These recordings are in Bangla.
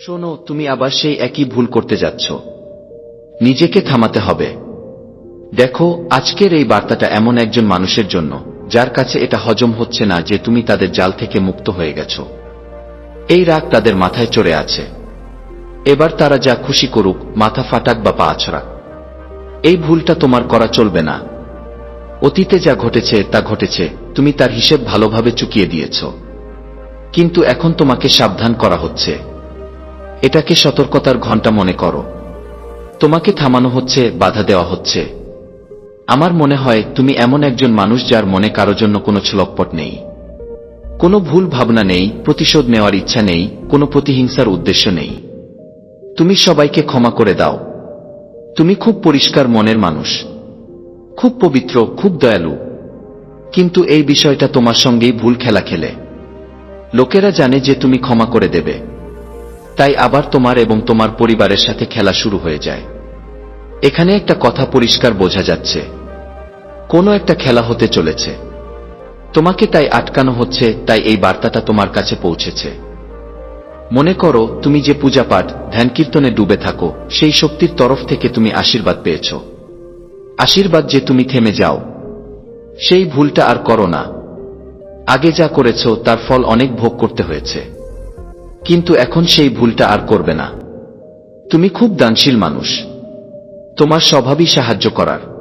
শোনো, তুমি আবার সেই একই ভুল করতে যাচ্ছ। নিজেকে থামাতে হবে। দেখো, আজকের এই বার্তাটা এমন একজন মানুষের জন্য, যার কাছে এটা হজম হচ্ছে না যে তুমি তাদের জাল থেকে মুক্ত হয়ে গেছো। এই রাগ তাদের মাথায় চড়ে আছে। এবার তারা যা খুশি করুক, মাথা ফাটাক বা পা আছড়াক। এই ভুলটা তোমার করা চলবে না। অতীতে যা ঘটেছে, তা ঘটেছে, তুমি তার হিসেব ভালোভাবে চুকিয়ে দিয়েছ। কিন্তু এখন তোমাকে সাবধান করা হচ্ছে। এটাকে সতর্কতার ঘণ্টা মনে করো। তোমাকে থামানো হচ্ছে, বাধা দেওয়া হচ্ছে। আমার মনে হয় তুমি এমন একজন মানুষ যার মনে কারও জন্য কোনো ছলকপট নেই। কোনো ভুল ভাবনা নেই, প্রতিশোধ নেওয়ার ইচ্ছা নেই, কোনো প্রতিহিংসার উদ্দেশ্য নেই। তুমি সবাইকে ক্ষমা করে দাও। তুমি খুব পরিষ্কার মনের মানুষ। খুব পবিত্র, খুব দয়ালু। কিন্তু এই বিষয়টা তোমার সঙ্গেই ভুল খেলা খেলে লোকেরা জানে যে তুমি ক্ষমা করে দেবে। তাই আবার তোমার এবং তোমার পরিবারের সাথে খেলা শুরু হয়ে যায়। এখানে একটা কথা পরিষ্কার বোঝা যাচ্ছে। কোনো একটা খেলা হতে চলেছে। তোমাকে তাই আটকানো হচ্ছে, তাই এই বার্তাটা তোমার কাছে পৌঁছেছে। মনে করো, তুমি যে পূজা পাঠ ধ্যান কীর্তনে ডুবে থাকো, সেই শক্তির তরফ থেকে তুমি আশীর্বাদ পেয়েছ। আশীর্বাদ যে তুমি থেমে যাও। সেই ভুলটা আর করো না। আগে যা করেছ, তার ফল অনেক ভোগ করতে হয়েছে। কিন্তু এখন সেই ভুলটা আর করবে না। তুমি খুব দানশীল মানুষ। তোমার স্বভাবই সাহায্য করার।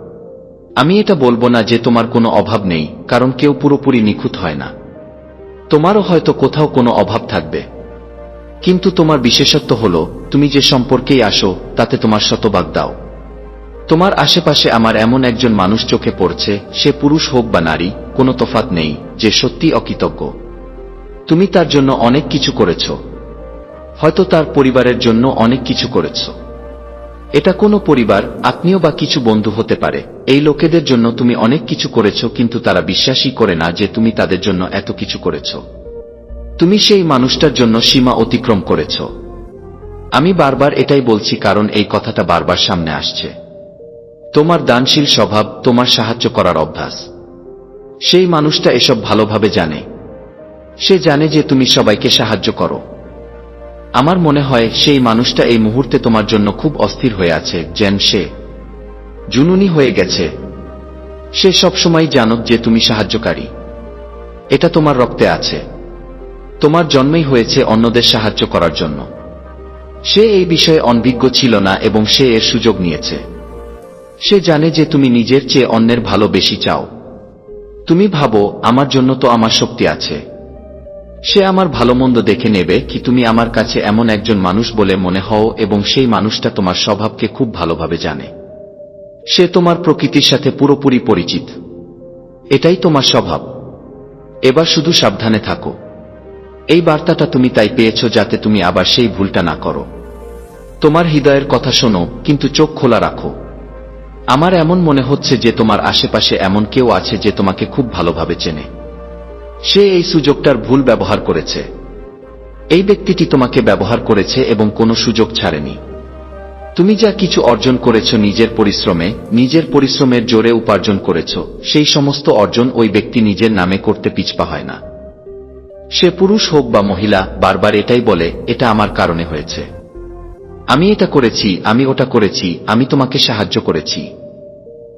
আমি এটা বলব না যে তোমার কোনো অভাব নেই, কারণ কেউ পুরোপুরি নিখুঁত হয় না। তোমারও হয়তো কোথাও কোনো অভাব থাকবে। কিন্তু তোমার বিশেষত্ব হল, তুমি যে সম্পর্কেই আসো, তাতে তোমার শতভাগ দাও। তোমার আশেপাশে আমার এমন একজন মানুষ চোখে পড়ছে, সে পুরুষ হোক বা নারী, কোনো তফাত নেই, যে সত্যি অকৃতজ্ঞ। তুমি তার জন্য অনেক কিছু করেছ। হয়তো তার পরিবারের জন্য অনেক কিছু করেছ। এটা কোনো পরিবার আত্মীয় বা কিছু বন্ধু হতে পারে। এই লোকেদের জন্য তুমি অনেক কিছু করেছ, কিন্তু তারা বিশ্বাসই করে না যে তুমি তাদের জন্য এত কিছু করেছ। তুমি সেই মানুষটার জন্য সীমা অতিক্রম করেছ। আমি বারবার এটাই বলছি, কারণ এই কথাটা বারবার সামনে আসছে। তোমার দানশীল স্বভাব তোমার সাহায্য করার অভ্যাস। সেই মানুষটা এসব ভালোভাবে জানে। সে জানে যে তুমি সবাইকে সাহায্য করো। আমার মনে হয় সেই মানুষটা এই মুহূর্তে তোমার জন্য খুব অস্থির হয়ে আছে, যেন সে জুনুনি হয়ে গেছে। সে সবসময় জানক যে তুমি সাহায্যকারী। এটা তোমার রক্তে আছে। তোমার জন্মেই হয়েছে অন্যদের সাহায্য করার জন্য। সে এই বিষয়ে অনভিজ্ঞ ছিল না এবং সে এর সুযোগ নিয়েছে। সে জানে যে তুমি নিজের চেয়ে অন্যের ভালো বেশি চাও। তুমি ভাবো, আমার জন্য তো আমার শক্তি আছে। সে আমার ভালো মন্দ দেখে নেবে কি তুমি আমার কাছে এমন একজন মানুষ বলে মনে হও এবং সেই মানুষটা তোমার স্বভাবকে খুব ভালোভাবে জানে। সে তোমার প্রকৃতির সাথে পুরোপুরি পরিচিত। এটাই তোমার স্বভাব। এবার শুধু সাবধানে থাকো। এই বার্তাটা তুমি তাই পেয়েছ যাতে তুমি আবার সেই ভুলটা না করো। তোমার হৃদয়ের কথা শোনো, কিন্তু চোখ খোলা রাখো। আমার এমন মনে হচ্ছে যে তোমার আশেপাশে এমন কেউ আছে যে তোমাকে খুব ভালোভাবে চেনে। সে এই সুযোগটার ভুল ব্যবহার করেছে। এই ব্যক্তিটি তোমাকে ব্যবহার করেছে এবং কোনো সুযোগ ছাড়েনি। তুমি যা কিছু অর্জন করেছ নিজের পরিশ্রমে, নিজের পরিশ্রমের জোরে উপার্জন করেছ, সেই সমস্ত অর্জন ওই ব্যক্তি নিজের নামে করতে পিছপা হয় না। সে পুরুষ হোক বা মহিলা, বারবার এটাই বলে, এটা আমার কারণে হয়েছে। আমি এটা করেছি, আমি ওটা করেছি, আমি তোমাকে সাহায্য করেছি।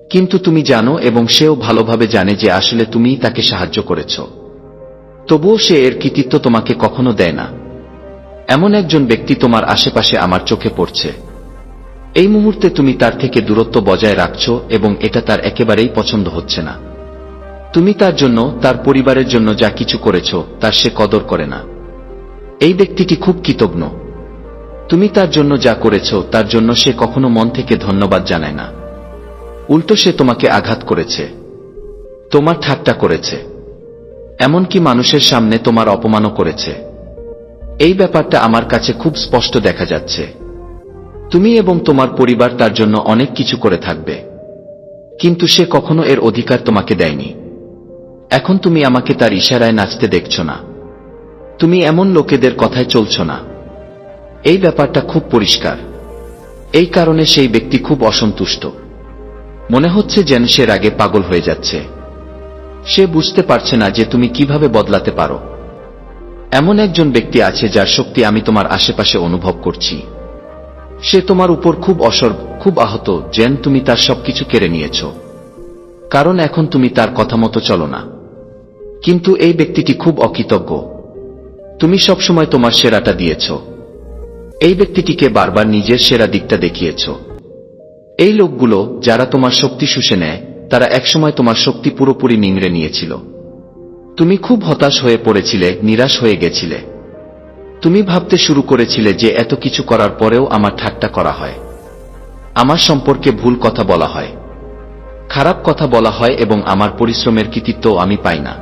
কিন্তু তুমি জানো এবং সেও ভালোভাবে জানে যে আসলে তুমিই তাকে সাহায্য করেছ। তবুও সে এর কৃতিত্ব তোমাকে কখনো দেয় না। এমন একজন ব্যক্তি তোমার আশেপাশে আমার চোখে পড়ছে। এই মুহূর্তে তুমি তার থেকে দূরত্ব বজায় রাখছ এবং এটা তার একেবারেই পছন্দ হচ্ছে না। তুমি তার জন্য, তার পরিবারের জন্য যা কিছু করেছ তার সে কদর করে না। এই ব্যক্তিটি খুব কৃতজ্ঞ। তুমি তার জন্য যা করেছ, তার জন্য সে কখনো মন থেকে ধন্যবাদ জানায় না। উল্টো সে তোমাকে আঘাত করেছে। তোমার ঠাট্টা করেছে। এমনকি মানুষের সামনে তোমার অপমানও করেছে। এই ব্যাপারটা আমার কাছে খুব স্পষ্ট দেখা যাচ্ছে। তুমি এবং তোমার পরিবার তার জন্য অনেক কিছু করে থাকবে। কিন্তু সে কখনো এর অধিকার তোমাকে দেয়নি। এখন তুমি আমাকে তার ইশারায় নাচতে দেখছ না। তুমি এমন লোকেদের কথায় চলছ না। এই ব্যাপারটা খুব পরিষ্কার। এই কারণে সেই ব্যক্তি খুব অসন্তুষ্ট। মনে হচ্ছে যেন সে রাগে পাগল হয়ে যাচ্ছে। সে বুঝতে পারছে না যে তুমি কীভাবে বদলাতে পারো। এমন একজন ব্যক্তি আছে যার শক্তি আমি তোমার আশেপাশে অনুভব করছি। সে তোমার উপর খুব অসর, খুব আহত, যেন তুমি তার সবকিছু কেড়ে নিয়েছ। কারণ এখন তুমি তার কথা মতো চলো না। কিন্তু এই ব্যক্তিটি খুব অকৃতজ্ঞ। তুমি সবসময় তোমার সেরাটা দিয়েছ। এই ব্যক্তিটিকে বারবার নিজের সেরা দিকটা দেখিয়েছ। এই লোকগুলো যারা তোমার শক্তি শুষে নেয় তারা একসময় তোমার শক্তি পুরোপুরি নিংড়ে নিয়েছিল। তুমি খুব হতাশ হয়ে পড়েছিলে, নিরাশ হয়ে গেছিলে। তুমি ভাবতে শুরু করেছিলে যে এত কিছু করার পরেও আমার ঠাট্টা করা হয়। আমার সম্পর্কে ভুল কথা বলা হয়। খারাপ কথা বলা হয় এবং আমার পরিশ্রমের কৃতিত্ব আমি পাই না।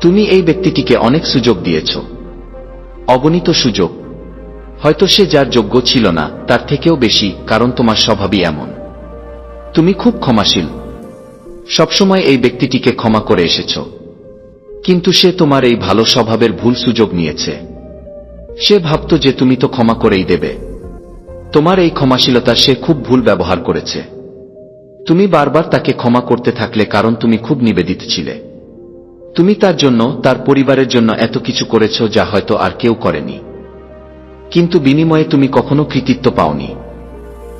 তুমি এই ব্যক্তিটিকে অনেক সুযোগ দিয়েছ। অগণিত সুযোগ। হয়তো সে যার যোগ্য ছিল না, তার থেকেও বেশি, কারণ তোমার স্বভাবই এমন। তুমি খুব ক্ষমাশীল। সবসময় এই ব্যক্তিটিকে ক্ষমা করে এসেছ। কিন্তু সে তোমার এই ভালো স্বভাবের ভুল সুযোগ নিয়েছে। সে ভাবত যে তুমি তো ক্ষমা করেই দেবে। তোমার এই ক্ষমাশীলতা সে খুব ভুল ব্যবহার করেছে। তুমি বারবার তাকে ক্ষমা করতে থাকলে কারণ তুমি খুব নিবেদিত ছিলে। তুমি তার জন্য, তার পরিবারের জন্য এত কিছু করেছ যা হয়তো আর কেউ করেনি। কিন্তু বিনিময়ে তুমি কখনো কৃতিত্ব পাওনি।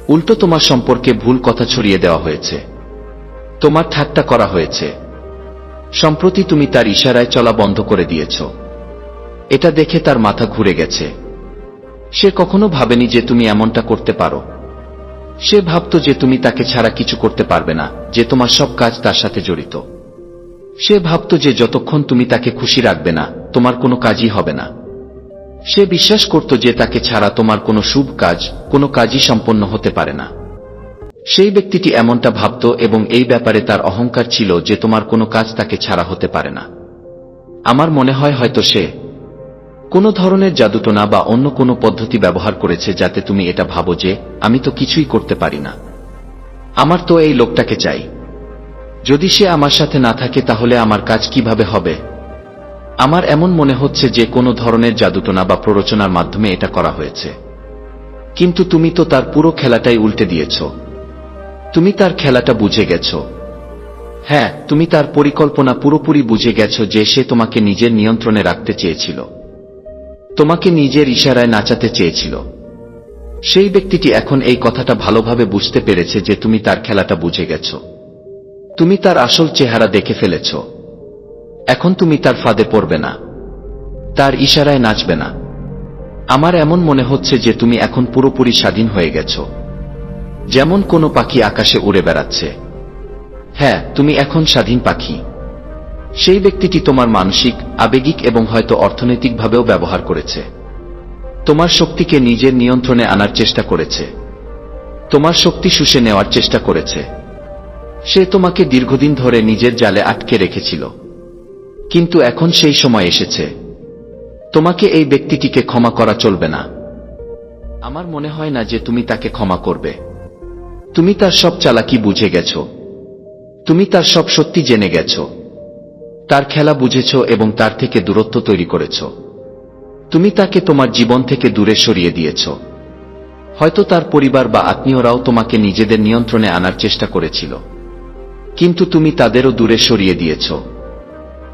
উল্টো তোমার সম্পর্কে ভুল কথা ছড়িয়ে দেওয়া হয়েছে। তোমার ঠাট্টা করা হয়েছে। সম্প্রতি তুমি তার ইশারায় চলা বন্ধ করে দিয়েছ। এটা দেখে তার মাথা ঘুরে গেছে। সে কখনো ভাবেনি যে তুমি এমনটা করতে পারো। সে ভাবত যে তুমি তাকে ছাড়া কিছু করতে পারবে না, যে তোমার সব কাজ তার সাথে জড়িত। সে ভাবত যে যতক্ষণ তুমি তাকে খুশি রাখবে না, তোমার কোনো কাজই হবে না। সে বিশ্বাস করত যে তাকে ছাড়া তোমার কোনো শুভ কাজ, কোনো কাজই সম্পন্ন হতে পারে না। সেই ব্যক্তিটি এমনটা ভাবত এবং এই ব্যাপারে তার অহংকার ছিল যে তোমার কোনো কাজ তাকে ছাড়া হতে পারে না। আমার মনে হয় হয়তো সে কোনো ধরনের জাদুটোনা বা অন্য কোনো পদ্ধতি ব্যবহার করেছে যাতে তুমি এটা ভাবো যে আমি তো কিছুই করতে পারি না। আমার তো এই লোকটাকে চাই। যদি সে আমার সাথে না থাকে তাহলে আমার কাজ কীভাবে হবে? আমার এমন মনে হচ্ছে যে কোনো ধরনের জাদুটোনা বা প্ররোচনার মাধ্যমে এটা করা হয়েছে। কিন্তু তুমি তো তার পুরো খেলাটাই উল্টে দিয়েছ। তুমি তার খেলাটা বুঝে গেছ। হ্যাঁ তুমি তার পরিকল্পনা পুরোপুরি বুঝে গেছ যে সে তোমাকে নিজের নিয়ন্ত্রণে রাখতে চেয়েছিল। তোমাকে নিজের ইশারায় নাচাতে চেয়েছিল। সেই ব্যক্তিটি এখন এই কথাটা ভালোভাবে বুঝতে পেরেছে যে তুমি তার খেলাটা বুঝে গেছ। তুমি তার আসল চেহারা দেখে ফেলেছ। এখন তুমি তার ফাঁদে পড়বে না। তার ইশারায় নাচবে না। আমার এমন মনে হচ্ছে যে তুমি এখন পুরোপুরি স্বাধীন হয়ে গেছ। যেমন কোনো পাখি আকাশে উড়ে বেড়াচ্ছে। হ্যাঁ তুমি এখন স্বাধীন পাখি। সেই ব্যক্তিটি তোমার মানসিক, আবেগিক এবং হয়তো অর্থনৈতিকভাবেও ব্যবহার করেছে। তোমার শক্তিকে নিজের নিয়ন্ত্রণে আনার চেষ্টা করেছে। তোমার শক্তি শুষে নেওয়ার চেষ্টা করেছে। সে তোমাকে দীর্ঘদিন ধরে নিজের জালে আটকে রেখেছিল। কিন্তু এখন সেই সময় এসেছে। তোমাকে এই ব্যক্তিটিকে ক্ষমা করা চলবে না। আমার মনে হয় না যে তুমি তাকে ক্ষমা করবে। তুমি তার সব চালাকি বুঝে গেছ। তুমি তার সব সত্যি জেনে গেছ। তার খেলা বুঝেছ এবং তার থেকে দূরত্ব তৈরি করেছ। তুমি তাকে তোমার জীবন থেকে দূরে সরিয়ে দিয়েছ। হয়তো তার পরিবার বা আত্মীয়রাও তোমাকে নিজেদের নিয়ন্ত্রণে আনার চেষ্টা করেছিল। কিন্তু তুমি তাদেরও দূরে সরিয়ে দিয়েছ।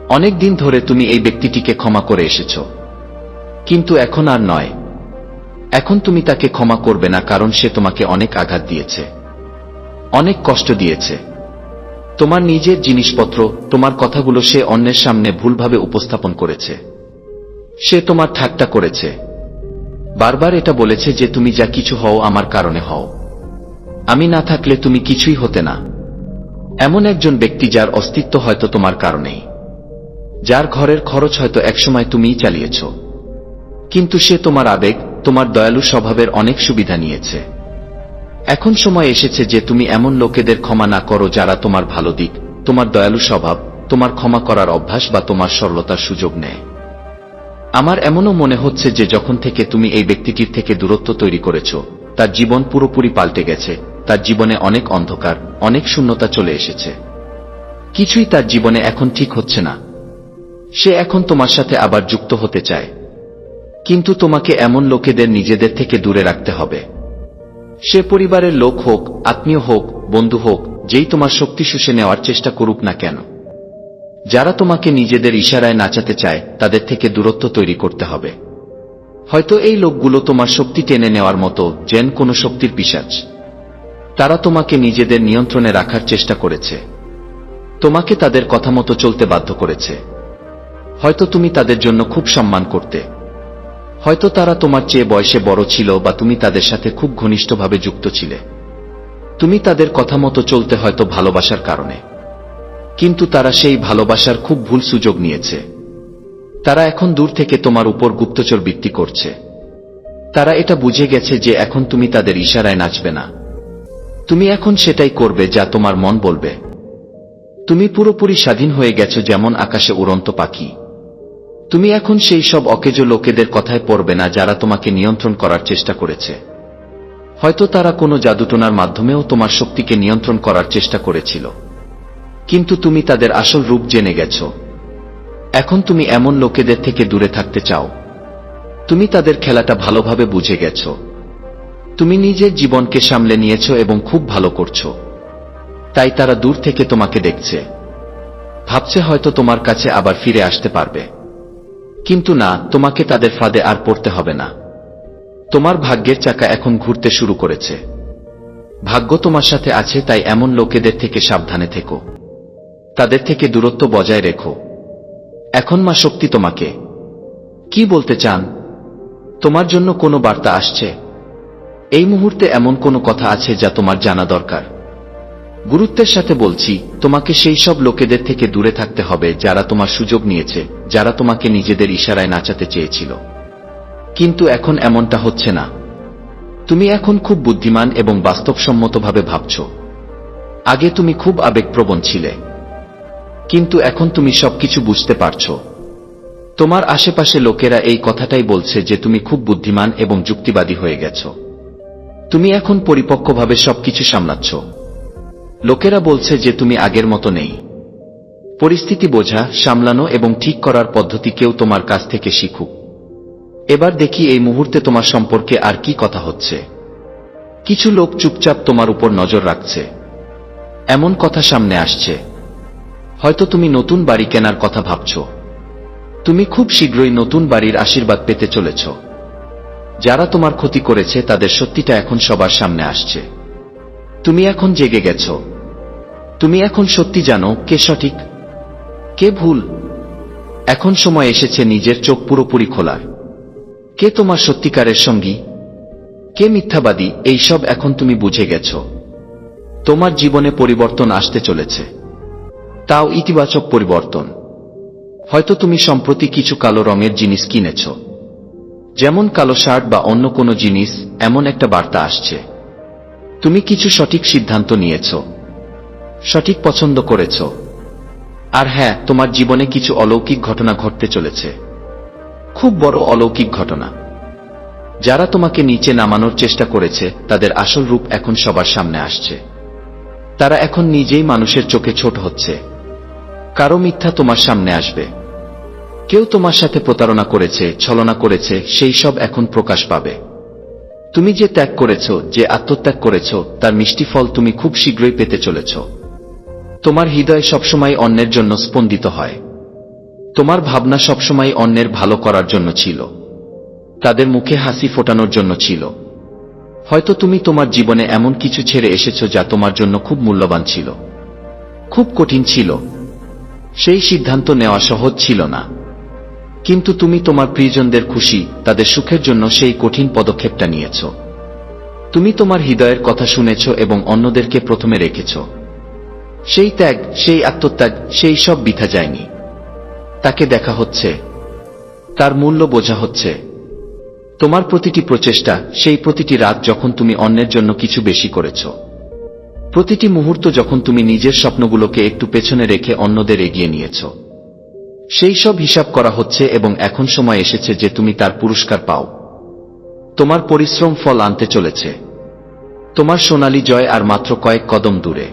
অনেক দিন ধরে তুমি এই ব্যক্তিটিকে ক্ষমা করে এসেছ। কিন্তু এখন আর নয়। এখন তুমি তাকে ক্ষমা করবে না কারণ সে তোমাকে অনেক আঘাত দিয়েছে। অনেক কষ্ট দিয়েছে। তোমার নিজের জিনিসপত্র, তোমার কথাগুলো সে অন্যের সামনে ভুলভাবে উপস্থাপন করেছে। সে তোমার ঠাট্টা করেছে। বারবার এটা বলেছে যে তুমি যা কিছু হও আমার কারণে হও। আমি না থাকলে তুমি কিছুই হতে না। এমন একজন ব্যক্তি যার অস্তিত্ব হয়তো তোমার কারণেই। যার ঘরের খরচ হয়তো একসময় তুমিই চালিয়েছ। কিন্তু সে তোমার আবেগ, তোমার দয়ালু স্বভাবের অনেক সুবিধা নিয়েছে। এখন সময় এসেছে যে তুমি এমন লোকেদের ক্ষমা না করো যারা তোমার ভালো দিক, তোমার দয়ালু স্বভাব, তোমার ক্ষমা করার অভ্যাস বা তোমার সরলতার সুযোগ নেয়। আমার এমনও মনে হচ্ছে যে যখন থেকে তুমি এই ব্যক্তিটির থেকে দূরত্ব তৈরি করেছ, তার জীবন পুরোপুরি পাল্টে গেছে, তার জীবনে অনেক অন্ধকার, অনেক শূন্যতা চলে এসেছে। কিছুই তার জীবনে এখন ঠিক হচ্ছে না। সে এখন তোমার সাথে আবার যুক্ত হতে চায়। কিন্তু তোমাকে এমন লোকেদের নিজেদের থেকে দূরে রাখতে হবে। সে পরিবারের লোক হোক, আত্মীয় হোক, বন্ধু হোক, যেই তোমার শক্তি শুষে নেওয়ার চেষ্টা করুক না কেন। যারা তোমাকে নিজেদের ইশারায় নাচাতে চায়, তাদের থেকে দূরত্ব তৈরি করতে হবে। হয়তো এই লোকগুলো তোমার শক্তি টেনে নেওয়ার মতো যেন কোনো শক্তির পিসাচ। তারা তোমাকে নিজেদের নিয়ন্ত্রণে রাখার চেষ্টা করেছে। তোমাকে তাদের কথা মতো চলতে বাধ্য করেছে। হয়তো তুমি তাদের জন্য খুব সম্মান করতে। হয়তো তারা তোমার চেয়ে বয়সে বড় ছিল বা তুমি তাদের সাথে খুব ঘনিষ্ঠভাবে যুক্ত ছিলে। তুমি তাদের কথা মতো চলতে হয়তো ভালোবাসার কারণে। কিন্তু তারা সেই ভালোবাসার খুব ভুল সুযোগ নিয়েছে। তারা এখন দূর থেকে তোমার উপর গুপ্তচর বৃত্তি করছে। তারা এটা বুঝে গেছে যে এখন তুমি তাদের ইশারায় নাচবে না। তুমি এখন সেটাই করবে যা তোমার মন বলবে। তুমি পুরোপুরি স্বাধীন হয়ে গেছো যেমন আকাশে উড়ন্ত পাখি। তুমি এখন সেই সব অকেজো লোকেদের কথায় পড়বে না যারা তোমাকে নিয়ন্ত্রণ করার চেষ্টা করেছে। হয়তো তারা কোনো জাদুটোনার মাধ্যমেও তোমার শক্তিকে নিয়ন্ত্রণ করার চেষ্টা করেছিল। কিন্তু তুমি তাদের আসল রূপ জেনে গেছ। এখন তুমি এমন লোকেদের থেকে দূরে থাকতে চাও। তুমি তাদের খেলাটা ভালোভাবে বুঝে গেছ। তুমি নিজের জীবনকে সামলে নিয়েছ এবং খুব ভালো করছ। তাই তারা দূর থেকে তোমাকে দেখছে। ভাবছে হয়তো তোমার কাছে আবার ফিরে আসতে পারবে। কিন্তু না, তোমাকে তাদের ফাঁদে আর পড়তে হবে না। তোমার ভাগ্যের চাকা এখন ঘুরতে শুরু করেছে। ভাগ্য তোমার সাথে আছে, তাই এমন লোকেদের থেকে সাবধানে থেকো। তাদের থেকে দূরত্ব বজায় রেখো। এখন মা শক্তি তোমাকে। কি বলতে চান? তোমার জন্য কোনো বার্তা আসছে? এই মুহূর্তে এমন কোনো কথা আছে যা তোমার জানা দরকার। গুরুত্বের সাথে বলছি, তোমাকে সেই সব লোকেদের থেকে দূরে থাকতে হবে যারা তোমার সুযোগ নিয়েছে, যারা তোমাকে নিজেদের ইশারায় নাচাতে চেয়েছিল। কিন্তু এখন এমনটা হচ্ছে না। তুমি এখন খুব বুদ্ধিমান এবং বাস্তবসম্মতভাবে ভাবছ। আগে তুমি খুব আবেগপ্রবণ ছিলে। কিন্তু এখন তুমি সবকিছু বুঝতে পারছ। তোমার আশেপাশে লোকেরা এই কথাটাই বলছে যে তুমি খুব বুদ্ধিমান এবং যুক্তিবাদী হয়ে গেছ। তুমি এখন পরিপক্কভাবে সবকিছু সামলাচ্ছ। লোকেরা বলছে যে তুমি আগের মতো নেই। পরিস্থিতি বোঝা, সামলানো এবং ঠিক করার পদ্ধতি কেউ তোমার কাছ থেকে শিখুক। এবার দেখি এই মুহূর্তে তোমার সম্পর্কে আর কি কথা হচ্ছে। কিছু লোক চুপচাপ তোমার উপর নজর রাখছে। এমন কথা সামনে আসছে। হয়তো তুমি নতুন বাড়ি কেনার কথা ভাবছ। তুমি খুব শীঘ্রই নতুন বাড়ির আশীর্বাদ পেতে চলেছ। যারা তোমার ক্ষতি করেছে, তাদের সত্যিটা এখন সবার সামনে আসছে। তুমি এখন জেগে গেছ। তুমি এখন সত্যি জানো কে সঠিক, কে ভুল। এখন সময় এসেছে নিজের চোখ পুরোপুরি খোলার। কে তোমার সত্যিকারের সঙ্গী, কে মিথ্যাবাদী এইসব এখন তুমি বুঝে গেছ। তোমার জীবনে পরিবর্তন আসতে চলেছে। তাও ইতিবাচক পরিবর্তন। হয়তো তুমি সম্প্রতি কিছু কালো রঙের জিনিস কিনেছ। যেমন কালো শার্ট বা অন্য কোনো জিনিস, এমন একটা বার্তা আসছে। তুমি কিছু সঠিক সিদ্ধান্ত নিয়েছ, সঠিক পছন্দ করেছ, আর হ্যাঁ তোমার জীবনে কিছু অলৌকিক ঘটনা ঘটতে চলেছে। খুব বড় অলৌকিক ঘটনা। যারা তোমাকে নিচে নামানোর চেষ্টা করেছে, তাদের আসল রূপ এখন সবার সামনে আসছে। তারা এখন নিজেই মানুষের চোখে ছোট হচ্ছে। কারও মিথ্যা তোমার সামনে আসবে। কেউ তোমার সাথে প্রতারণা করেছে, ছলনা করেছে, সেই সব এখন প্রকাশ পাবে। তুমি যে ত্যাগ করেছ, যে আত্মত্যাগ করেছ, তার মিষ্টি ফল তুমি খুব শীঘ্রই পেতে চলেছ। তোমার হৃদয় সবসময় অন্যের জন্য স্পন্দিত হয়। তোমার ভাবনা সবসময় অন্যের ভালো করার জন্য ছিল। তাদের মুখে হাসি ফোটানোর জন্য ছিল। হয়তো তুমি তোমার জীবনে এমন কিছু ছেড়ে এসেছ যা তোমার জন্য খুব মূল্যবান ছিল। খুব কঠিন ছিল। সেই সিদ্ধান্ত নেওয়া সহজ ছিল না। কিন্তু তুমি তোমার প্রিয়জনদের খুশি, তাদের সুখের জন্য সেই কঠিন পদক্ষেপটা নিয়েছ। তুমি তোমার হৃদয়ের কথা শুনেছ এবং অন্যদেরকে প্রথমে রেখেছ। সেই ত্যাগ, সেই আত্মত্যাগ, সেই সব বিথা যায়নি। তাকে দেখা হচ্ছে। তার মূল্য বোঝা হচ্ছে। তোমার প্রতিটি প্রচেষ্টা, সেই প্রতিটি রাত যখন তুমি অন্যের জন্য কিছু বেশি করেছ। প্রতিটি মুহূর্ত যখন তুমি নিজের স্বপ্নগুলোকে একটু পেছনে রেখে অন্যদের এগিয়ে নিয়েছ। সেই সব হিসাব করা হচ্ছে এবং এখন সময় এসেছে যে তুমি তার পুরস্কার পাও। তোমার পরিশ্রম ফল আনতে চলেছে। তোমার সোনালী জয় আর মাত্র কয়েক কদম দূরে।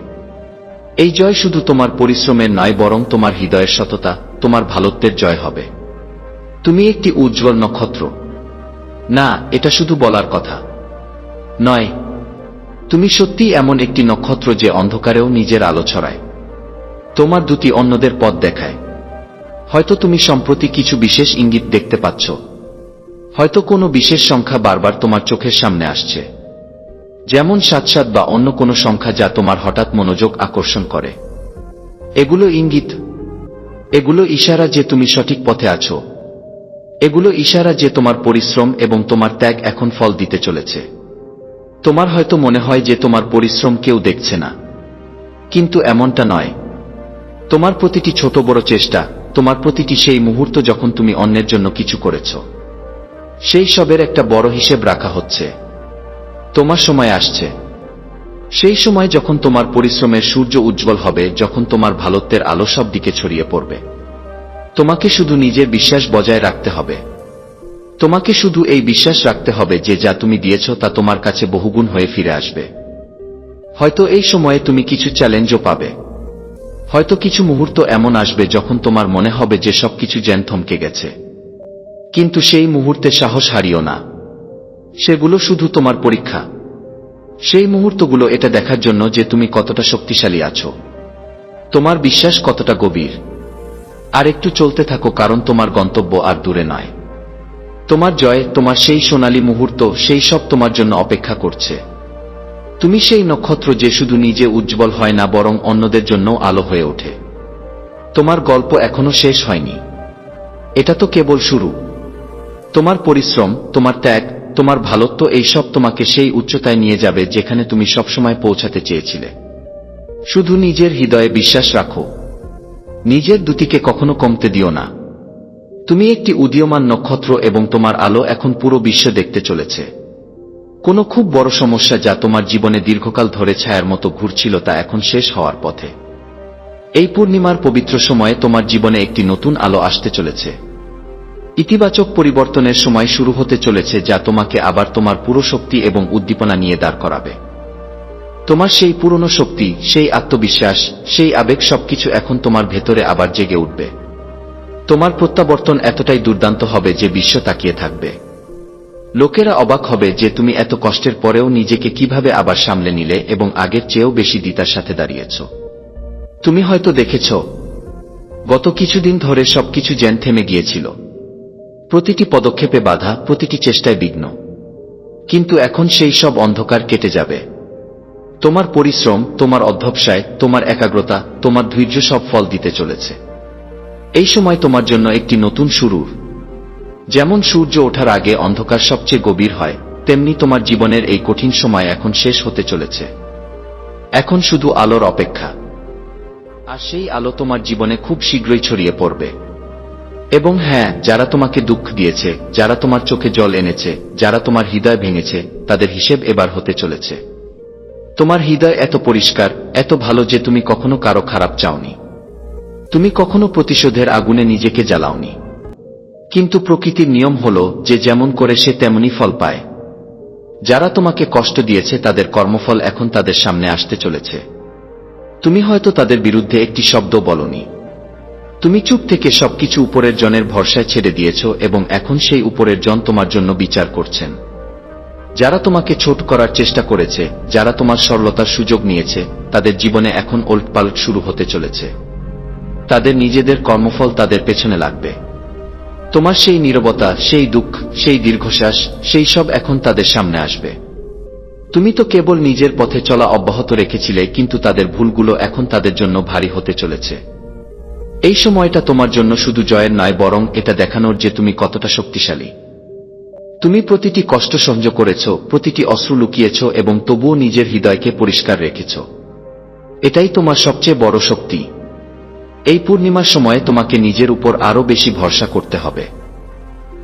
এই জয় শুধু তোমার পরিশ্রমের নয়, বরং তোমার হৃদয়ের সততা, তোমার ভালোত্বের জয় হবে। তুমি একটি উজ্জ্বল নক্ষত্র। না, এটা শুধু বলার কথা। নয়, তুমি সত্যি এমন একটি নক্ষত্র যে অন্ধকারেও নিজের আলো ছড়ায়। তোমার দুটি অন্যদের পথ দেখায়। হয়তো তুমি সম্প্রতি কিছু বিশেষ ইঙ্গিত দেখতে পাচ্ছ। হয়তো কোনো বিশেষ সংখ্যা বারবার তোমার চোখের সামনে আসছে। যেমন সাত সাত বা অন্য কোনো সংখ্যা যা তোমার হঠাৎ মনোযোগ আকর্ষণ করে। এগুলো ইঙ্গিত। এগুলো ইশারা যে তুমি সঠিক পথে আছো। এগুলো ইশারা যে তোমার পরিশ্রম এবং তোমার ত্যাগ এখন ফল দিতে চলেছে। তোমার হয়তো মনে হয় যে তোমার পরিশ্রম কেউ দেখছে না। কিন্তু এমনটা নয়। তোমার প্রতিটি ছোট বড় চেষ্টা তোমার প্রতিটি সেই মুহূর্ত যখন তুমি অন্যের জন্য কিছু করেছ। সেই সবের একটা বড় হিসেব রাখা হচ্ছে। তোমার সময় আসছে। সেই সময় যখন তোমার পরিশ্রমের সূর্য উজ্জ্বল হবে, যখন তোমার ভালোত্বের আলো সব দিকে ছড়িয়ে পড়বে। তোমাকে শুধু নিজের বিশ্বাস বজায় রাখতে হবে। তোমাকে শুধু এই বিশ্বাস রাখতে হবে যে যা তুমি দিয়েছ তা তোমার কাছে বহুগুণ হয়ে ফিরে আসবে। হয়তো এই সময়ে তুমি কিছু চ্যালেঞ্জও পাবে। হয়তো কিছু মুহূর্ত এমন আসবে যখন তোমার মনে হবে যে সবকিছু জ্যান থমকে গেছে। কিন্তু সেই মুহূর্তে সাহস হারিও না। সেগুলো শুধু তোমার পরীক্ষা। সেই মুহূর্তগুলো এটা দেখার জন্য যে তুমি কতটা শক্তিশালী আছো। তোমার বিশ্বাস কতটা গভীর। আর একটু চলতে থাকো কারণ তোমার গন্তব্য আর দূরে নয়। তোমার জয়, তোমার সেই সোনালী মুহূর্ত, সেই সব তোমার জন্য অপেক্ষা করছে। তুমি সেই নক্ষত্র যে শুধু নিজে উজ্জ্বল হয় না, বরং অন্যদের জন্য আলো হয়ে ওঠে। তোমার গল্প এখনও শেষ হয়নি। এটা তো কেবল শুরু। তোমার পরিশ্রম, তোমার ত্যাগ, তোমার ভালোত্ব এইসব তোমাকে সেই উচ্চতায় নিয়ে যাবে যেখানে তুমি সবসময় পৌঁছাতে চেয়েছিলে। শুধু নিজের হৃদয়ে বিশ্বাস রাখো। নিজের দুটিকে কখনো কমতে দিও না। তুমি একটি উদীয়মান নক্ষত্র এবং তোমার আলো এখন পুরো বিশ্বে দেখতে চলেছে। কোনো খুব বড় সমস্যা যা তোমার জীবনে দীর্ঘকাল ধরে ছায়ার মতো ঘুরছিল তা এখন শেষ হওয়ার পথে। এই পূর্ণিমার পবিত্র সময়ে তোমার জীবনে একটি নতুন আলো আসতে চলেছে। ইতিবাচক পরিবর্তনের সময় শুরু হতে চলেছে যা তোমাকে আবার তোমার পুরো শক্তি এবং উদ্দীপনা নিয়ে দাঁড় করাবে। তোমার সেই পুরনো শক্তি, সেই আত্মবিশ্বাস, সেই আবেগ সবকিছু এখন তোমার ভেতরে আবার জেগে উঠবে। তোমার প্রত্যাবর্তন এতটাই দুর্দান্ত হবে যে বিশ্ব তাকিয়ে থাকবে। লোকেরা অবাক হবে যে তুমি এত কষ্টের পরেও নিজেকে কীভাবে আবার সামলে নিলে এবং আগের চেয়েও বেশি দিতার সাথে দাঁড়িয়েছ। তুমি হয়তো দেখেছ, গত কিছুদিন ধরে সবকিছু জ্যান থেমে গিয়েছিল। প্রতিটি পদক্ষেপে বাধা, প্রতিটি চেষ্টায় বিঘ্ন। কিন্তু এখন সেই সব অন্ধকার কেটে যাবে। তোমার পরিশ্রম, তোমার অধ্যবসায়, তোমার একাগ্রতা, তোমার ধৈর্য সব ফল দিতে চলেছে। এই সময় তোমার জন্য একটি নতুন শুরুর যেমন সূর্য ওঠার আগে অন্ধকার সবচেয়ে গভীর হয়, তেমনি তোমার জীবনের এই কঠিন সময় এখন শেষ হতে চলেছে। এখন শুধু আলোর অপেক্ষা। আর সেই আলো তোমার জীবনে খুব শীঘ্রই ছড়িয়ে পড়বে। এবং হ্যাঁ যারা তোমাকে দুঃখ দিয়েছে, যারা তোমার চোখে জল এনেছে, যারা তোমার হৃদয় ভেঙেছে, তাদের হিসেব এবার হতে চলেছে। তোমার হৃদয় এত পরিষ্কার, এত ভালো যে তুমি কখনো কারও খারাপ চাওনি। তুমি কখনো প্রতিশোধের আগুনে নিজেকে জ্বালাওনি। কিন্তু প্রকৃতির নিয়ম হল যে যেমন করে সে তেমনি ফল পায়। যারা তোমাকে কষ্ট দিয়েছে, তাদের কর্মফল এখন তাদের সামনে আসতে চলেছে। তুমি হয়তো তাদের বিরুদ্ধে একটি শব্দ বলনি। তুমি চুপ থেকে সবকিছু উপরের জনের ভরসায় ছেড়ে দিয়েছ এবং এখন সেই উপরের জন তোমার জন্য বিচার করছেন। যারা তোমাকে ছোট করার চেষ্টা করেছে, যারা তোমার সরলতার সুযোগ নিয়েছে, তাদের জীবনে এখন ওল্টপাল্ট শুরু হতে চলেছে। তাদের নিজেদের কর্মফল তাদের পেছনে লাগবে। তোমার সেই নীরবতা, সেই দুঃখ, সেই দীর্ঘশ্বাস, সেই সব এখন তাদের সামনে আসবে। তুমি তো কেবল নিজের পথে চলা অব্যাহত রেখেছিলে, কিন্তু তাদের ভুলগুলো এখন তাদের জন্য ভারী হতে চলেছে। এই সময়টা তোমার জন্য শুধু জয়ের নয়, বরং এটা দেখানোর যে তুমি কতটা শক্তিশালী। তুমি প্রতিটি কষ্ট সহ্য করেছ, প্রতিটি অস্ত্র লুকিয়েছ, এবং তবুও নিজের হৃদয়কে পরিষ্কার রেখেছ। এটাই তোমার সবচেয়ে বড় শক্তি। এই পূর্ণিমার সময়ে তোমাকে নিজের উপর আরও বেশি ভরসা করতে হবে।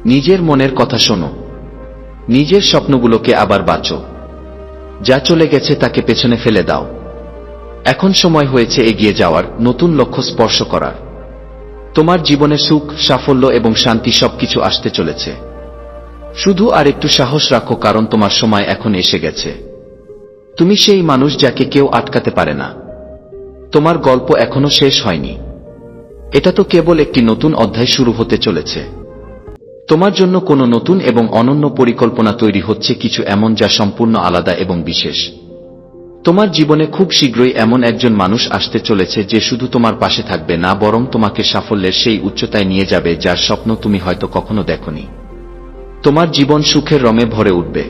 নিজের মনের কথা শোনো। নিজের স্বপ্নগুলোকে আবার বাঁচো। যা চলে গেছে তাকে পেছনে ফেলে দাও। এখন সময় হয়েছে এগিয়ে যাওয়ার, নতুন লক্ষ্য স্পর্শ করার। তোমার জীবনে সুখ, সাফল্য এবং শান্তি সবকিছু আসতে চলেছে। শুধু আর একটু সাহস রাখো কারণ তোমার সময় এখন এসে গেছে। তুমি সেই মানুষ যাকে কেউ আটকাতে পারে না। তোমার গল্প এখনও শেষ হয়নি। এটা তো কেবল একটি নতুন অধ্যায় শুরু হতে চলেছে। তোমার জন্য কোনো নতুন এবং অনন্য পরিকল্পনা তৈরি হচ্ছে কিছু এমন যা সম্পূর্ণ আলাদা এবং বিশেষ। তোমার জীবনে খুব শীঘ্রই এমন একজন মানুষ আসতে চলেছে যে শুধু তোমার পাশে থাকবে না, বরং তোমাকে সাফল্যের সেই উচ্চতায় নিয়ে যাবে যার স্বপ্ন তুমি হয়তো কখনো দেখনি। তোমার জীবন সুখের রঙে ভরে উঠবে।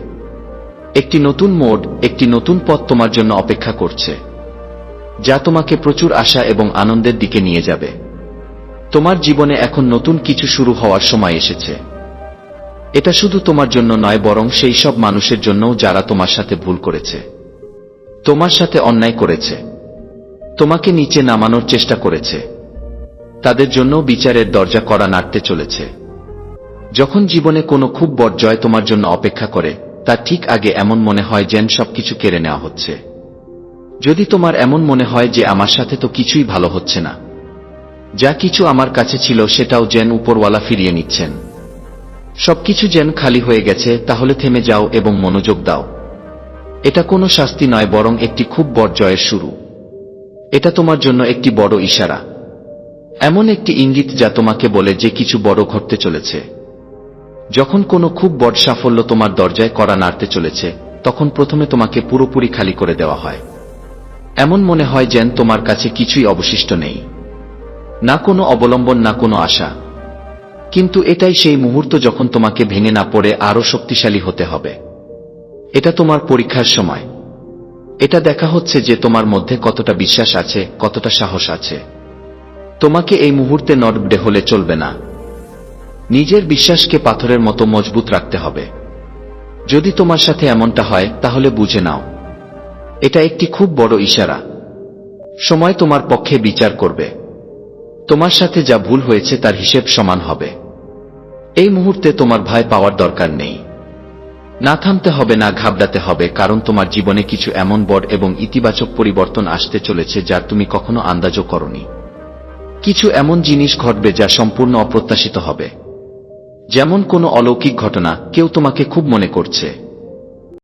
একটি নতুন মোড, একটি নতুন পথ তোমার জন্য অপেক্ষা করছে, যা তোমাকে প্রচুর আশা এবং আনন্দের দিকে নিয়ে যাবে। তোমার জীবনে এখন নতুন কিছু শুরু হওয়ার সময় এসেছে। এটা শুধু তোমার জন্য নয়, বরং সেই সব মানুষের জন্যও যারা তোমার সাথে ভুল করেছে। তোমার সাথে অন্যায় করেছে। তোমাকে নিচে নামানোর চেষ্টা করেছে। তাদের জন্য বিচারের দরজা করা নাড়তে চলেছে। যখন জীবনে কোনো খুব বড় জয় তোমার জন্য অপেক্ষা করে তার ঠিক আগে এমন মনে হয় যেন সবকিছু কেড়ে নেওয়া হচ্ছে। যদি তোমার এমন মনে হয় যে আমার সাথে তো কিছুই ভালো হচ্ছে না যা কিছু আমার কাছে ছিল সেটাও যেন উপরওয়ালা ফিরিয়ে নিচ্ছেন। সবকিছু যেন খালি হয়ে গেছে, তাহলে থেমে যাও এবং মনোযোগ দাও। এটা কোনো শাস্তি নয়, বরং একটি খুব বড় জয়ের শুরু। এটা তোমার জন্য একটি বড় ইশারা। এমন একটি ইঙ্গিত যা তোমাকে বলে যে কিছু বড় ঘটতে চলেছে। যখন কোনো খুব বড় সাফল্য তোমার দরজায় করা নাড়তে চলেছে, তখন প্রথমে তোমাকে পুরোপুরি খালি করে দেওয়া হয়। এমন মনে হয় যেন তোমার কাছে কিছুই অবশিষ্ট নেই। না কোনো অবলম্বন, না কোনো আশা। কিন্তু এটাই সেই মুহূর্ত যখন তোমাকে ভেঙে না পড়ে আরও শক্তিশালী হতে হবে। এটা তোমার পরীক্ষার সময়। এটা দেখা হচ্ছে যে তোমার মধ্যে কতটা বিশ্বাস আছে, কতটা সাহস আছে। তোমাকে এই মুহূর্তে নড়বড়ে হলে চলবে না। নিজের বিশ্বাসকে পাথরের মতো মজবুত রাখতে হবে। যদি তোমার সাথে এমনটা হয়, তাহলে বুঝে নাও। এটা একটি খুব বড় ইশারা। সময় তোমার পক্ষে বিচার করবে। তোমার সাথে যা ভুল হয়েছে তার হিসেব সমান হবে। এই মুহূর্তে তোমার ভয় পাওয়ার দরকার নেই। না থামতে হবে, না ঘাবড়াতে হবে, কারণ তোমার জীবনে কিছু এমন বড় এবং ইতিবাচক পরিবর্তন আসতে চলেছে যার তুমি কখনো আন্দাজও করনি। কিছু এমন জিনিস ঘটবে যা সম্পূর্ণ অপ্রত্যাশিত হবে। যেমন কোনো অলৌকিক ঘটনা কেউ তোমাকে খুব মনে করছে।